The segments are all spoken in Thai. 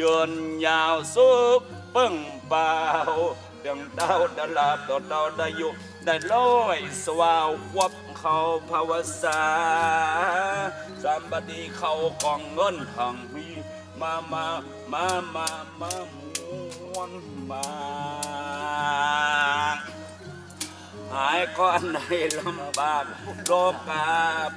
ยนยาวสุดจะได้ก็ขยสิจการนะตัวใจตานจุนให้นำมายังเปล่าเตียงดาวดาลาบดอดาวได้อยู่ได้ลอยสวาวควบเขาภาวสาสามบดีเขากองเงินหังมีมามามามามาม้วนมา หายก้อนในลำบากโลกา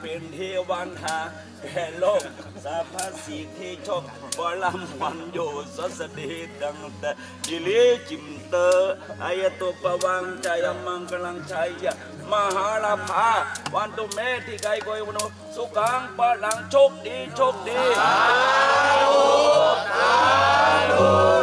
เป็นที่วันหาแก่โลกสาพาสีที่ชกบอลำวันอยู่สสดีดังแต่ยิลีจิมเตอร์อายตุปวังใจมังกลังใจยะมหาลาภาวันตุเมที่ไกลกอยวโนสุขังปะหลังโชคดีโชคดีเ